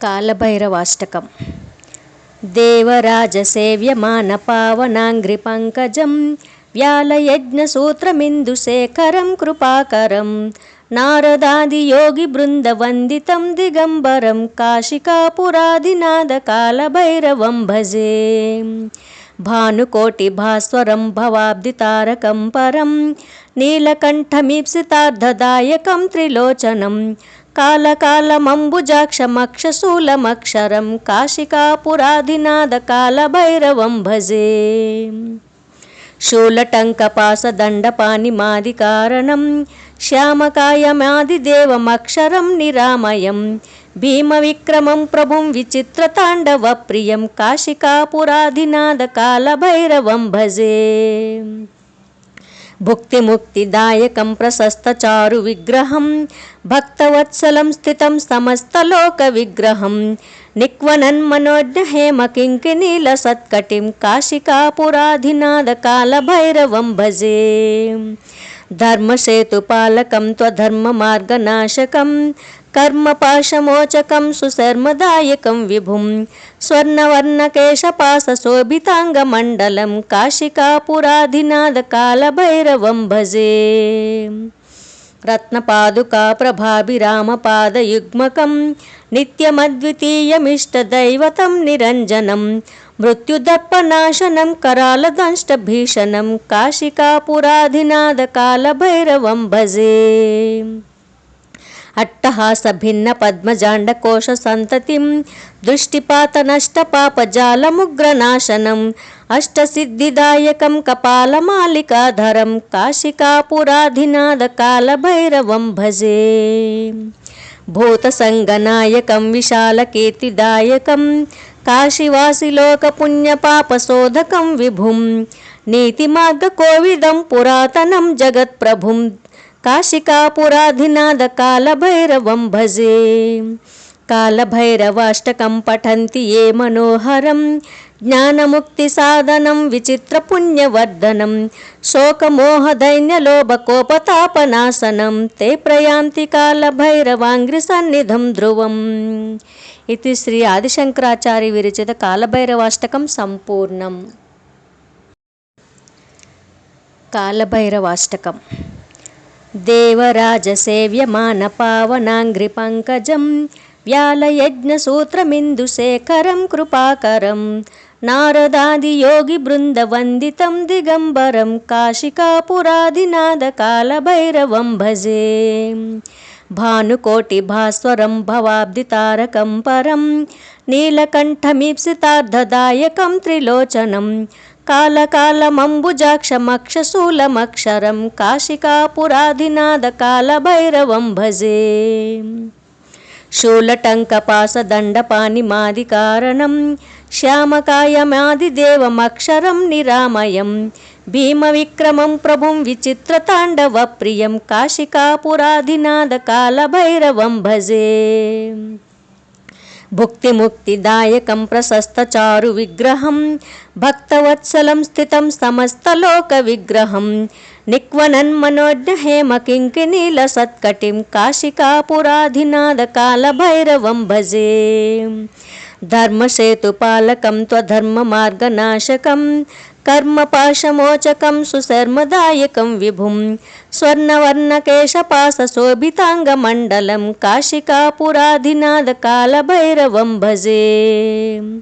కాలభైరవాష్టకం. దేవరాజ సేవ్యమాన పావనాంగ్రి పంకజం వ్యాలయజ్ఞసూత్రమిందుశేఖరం కృపాకరం నారదాది యోగి బృందవందితం దిగంబరం కాశికాపురాదినాద కాలభైరవం భజే భానుకోటిభాస్వరం భవాబ్దితారకం పరం నీలకంఠమీప్సితార్థదాయకం త్రిలోచనం कालकालमम्बुजाक्षमक्षशूलमक्षरं काशिकापुराधिनादकालभैरवं भजे शूलटङ्कपासदण्डपानिमादिकारणं श्यामकायमादिदेवमक्षरं निरामयं भीमविक्रमं प्रभुं विचित्रताण्डवप्रियं काशिकापुराधिनादकालभैरवं भजे भुक्तिमुक्तिदायकं प्रशस्तचारुविग्रहं भक्तवत्सलं स्थितं समस्तलोकविग्रहं निक्वनन्मनोज्ञहेमकिङ्किनीलसत्कटिं काशिकापुराधिनादकालभैरवं भजे। धर्मसेतुपालकं त्वधर्ममार्गनाशकं कर्मपाशमोचकं सुशर्मदायकं विभुं स्वर्णवर्णकेशपाशशोभिताङ्गमण्डलं काशिकापुराधिनादकालभैरवं भजे। रत्नपादुकाप्रभाभिरामपादयुग्मकं नित्यमद्वितीयमिष्टदैवतं निरञ्जनं मृत्युदर्पनाशनं करालदंष्टभीषणं काशिकापुराधिनादकालभैरवं भजे। अट्टहासभिन्नपद्मजाण्डकोशसन्ततिं दृष्टिपातनष्टपापजालमुग्रनाशनम् अष्टसिद्धिदायकं कपालमालिकाधरं काशिकापुराधिनादकालभैरवं भजे। भूतसङ्गनायकं विशालकीर्तिदायकं काशीवासिलोकपुण्यपापशोधकं विभुं नीतिमार्गकोविदं पुरातनं जगत्प्रभुं काशिकापुराधिनादकालभैरवं भजे कालभैरवाष्टकं पठन्ति ये मनोहरं ज्ञानमुक्तिसाधनं विचित्रपुण्यवर्धनं शोकमोहदैन्यलोभकोपतापनाशनं ते प्रयान्ति कालभैरवाङ्घ्रिसन्निधं ध्रुवम् इति श्री आदिशङ्कराचार्यविरचितकालभैरवाष्टकं सम्पूर्णम् कालभैरवाष्टकं देवराजसेव्यमानपावनाङ्घ्रिपङ्कजं व्यालयज्ञसूत्रमिन्दुशेखरं कृपाकरं नारदादियोगिबृन्दवन्दितं दिगम्बरं काशिकापुरादिनादकालभैरवं भजे। भानुकोटिभास्वरं भवाब्दितारकं परं नीलकण्ठमीप्सितार्धदायकं त्रिलोचनं कालकालमम्बुजाक्षमक्षशूलमक्षरं काशिकापुराधिनादकालभैरवं भजे शूलटङ्कपासदण्डपानिमादिकारणं श्यामकायमादिदेवमक्षरं निरामयं भीमविक्रमं प्रभुं विचित्रताण्डवप्रियं काशिकापुराधिनादकालभैरवं भजे भुक्तिमुक्तिदायकं प्रशस्तचारुविग्रहं भक्तवत्सलं स्थितं समस्तलोकविग्रहं। निक्वनन्मनोज्ञहेमकिङ्किनीलसत्कटिं काशिकापुराधिनादकालभैरवं भजे। धर्मसेतुपालकं त्वधर्ममार्गनाशकं कर्मपाशमोचकं सुशर्मदायकं विभुं स्वर्णवर्णकेशपाशशोभिताङ्गमण्डलं काशिकापुराधिनादकालभैरवं भजे।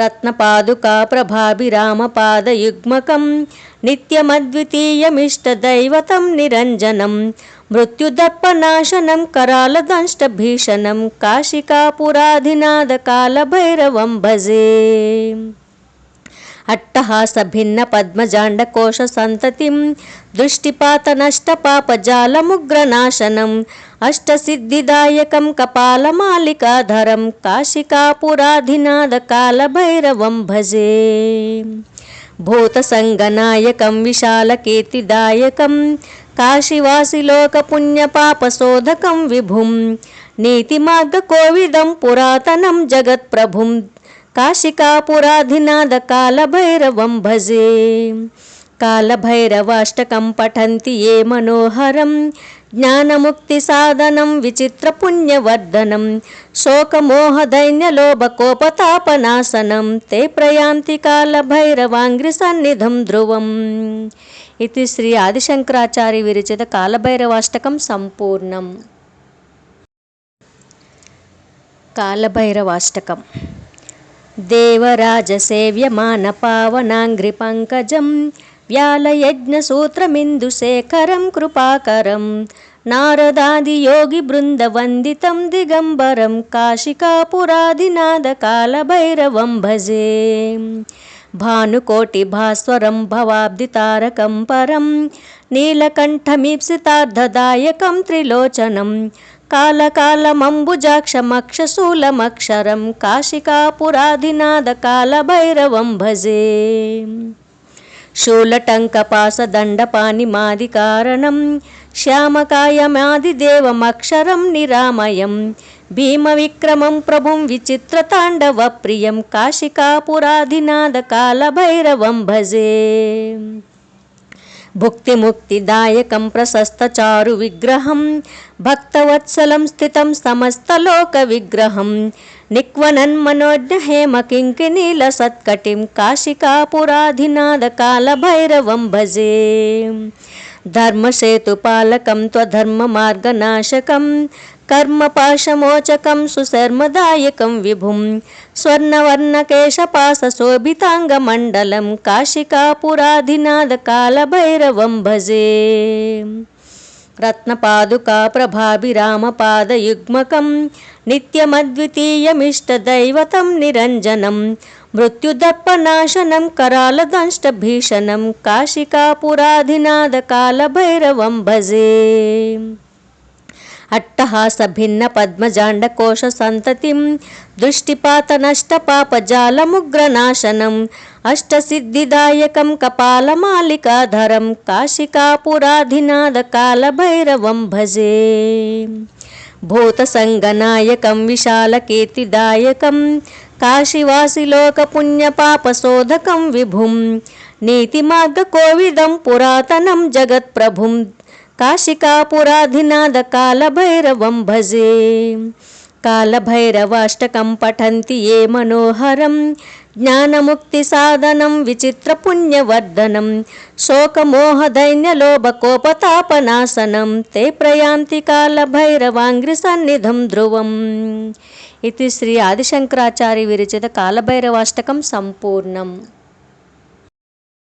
रत्नपादुकाप्रभाभिरामपादयुग्मकं नित्यमद्वितीयमिष्टदैवतं निरञ्जनं मृत्युदर्पनाशनं करालदंष्टभीषणं काशिकापुराधिनादकालभैरवं भजे। अट्टहासभिन्नपद्मजाण्डकोशसन्ततिं दृष्टिपातनष्टपापजालमुग्रनाशनम् अष्टसिद्धिदायकं कपालमालिकाधरं काशिकापुराधिनादकालभैरवं भजे। भूतसङ्गनायकं विशालकीर्तिदायकं काशीवासिलोकपुण्यपापशोधकं विभुं नीतिमार्गकोविदं पुरातनं जगत्प्रभुं काशिकापुराधिनादकालभैरवं भजे कालभैरवाष्टकं पठन्ति ये मनोहरं ज्ञानमुक्तिसाधनं विचित्रपुण्यवर्धनं शोकमोहदैन्यलोभकोपतापनाशनं ते प्रयान्ति कालभैरवाङ्घ्रिसन्निधं ध्रुवम् इति श्री आदिशङ्कराचार्य विरचित कालभैरवाष्टकं सम्पूर्णम् कालभैरवाष्टकं देवराजसेव्यमानपावनाङ्घ्रिपङ्कजं व्यालयज्ञसूत्रमिन्दुशेखरं कृपाकरं नारदादियोगिबृन्दवन्दितं दिगम्बरं काशिकापुरादिनादकालभैरवं भजे భానుకోటి భాస్వరం భవాబ్ది తారకం పరం నీలకంఠమీప్సితార్థదాయకం త్రిలోచనం కాలకాలమంబుజాక్షమక్షశూలమక్షరం కాలభైరవం భజే శూలటంకపాసదండపాని మాది కారణం శ్యామకాయమాదిదేవమక్షరం నిరామయం భీమవిక్రమం ప్రభుం విచిత్రతాండవ ప్రియం కాశికాపురాధినాద కాలభైరవం భజే. భుక్తిముక్తిదాయకం ప్రశస్తచారు విగ్రహం భక్తవత్సలం స్థితం సమస్తలోక విగ్రహం నిక్వనన్ మనోజ్ఞ హేమ కింకినీల సత్కటిం కాశికాపురాధినాద కాలభైరవం భజే. धर्मसेतुपालकं त्वधर्ममार्गनाशकं कर्मपाशमोचकं सुशर्मदायकं विभुं स्वर्णवर्णकेशपाशशोभिताङ्गमण्डलं काशिकापुराधिनादकालभैरवं भजे। रत्नपादुकाप्रभाभिरामपादयुग्मकं नित्यमद्वितीयमिष्टदैवतं निरञ्जनं मृत्युदर्पनाशनं करालदंष्टभीषणं काशिकापुराधिनादकालभैरवं भजे अट्टहासभिन्नपद्मजाण्डकोशसन्ततिं दृष्टिपातनष्टपापजालमुग्रनाशनम् अष्टसिद्धिदायकं कपालमालिकाधरं काशिकापुराधिनादकालभैरवं भजे भूतसङ्गनायकं विशालकीर्तिदायकं काशीवासिलोकपुण्यपापशोधकं विभुं, नीतिमार्गकोविदं पुरातनं जगत्प्रभुं, काशिकापुराधिनादकालभैरवं भजे। कालभैरवाष्टकं पठन्ति ये मनोहरं, ज्ञानमुक्तिसाधनं, विचित्रपुण्यवर्धनं शोकमोहदैन्यलोभकोपतापनाशनं ते प्रयान्ति कालभैरवाङ्घ्रिसन्निधं ध्रुवम्। ఇది శ్రీ ఆదిశంకరాచార్య విరచిత కాలభైరవాష్టకం సంపూర్ణం